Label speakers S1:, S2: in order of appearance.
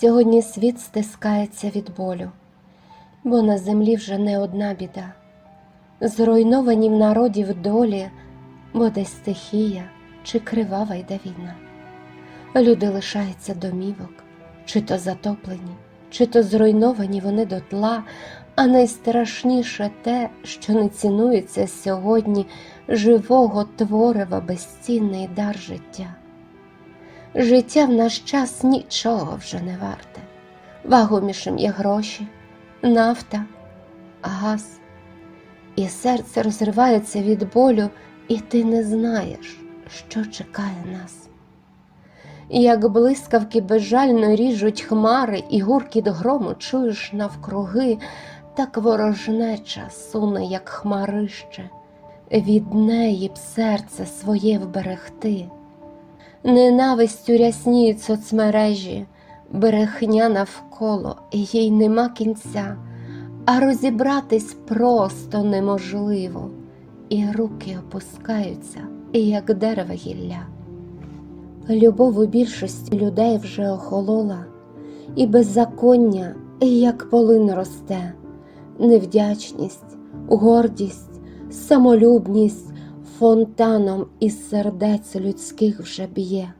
S1: Сьогодні світ стискається від болю, бо на землі вже не одна біда. Зруйновані в народів долі, бо десь стихія чи кривава йде війна. Люди лишаються домівок, чи то затоплені, чи то зруйновані вони дотла, а найстрашніше те, що не цінується сьогодні живого творива безцінний дар життя. Життя в наш час нічого вже не варте. Вагомішим є гроші, нафта, газ. І серце розривається від болю, і ти не знаєш, що чекає нас. Як блискавки безжально ріжуть хмари, і гуркіт грому чуєш навкруги, так ворожнеча суне, як хмарище, від неї б серце своє вберегти. Ненавистю рясніють соцмережі, брехня навколо, їй нема кінця, а розібратись просто неможливо, і руки опускаються, як дерево гілля. Любов у більшості людей вже охолола, і беззаконня, як полин росте, невдячність, гордість, самолюбність фонтаном із сердець людських вже б'є.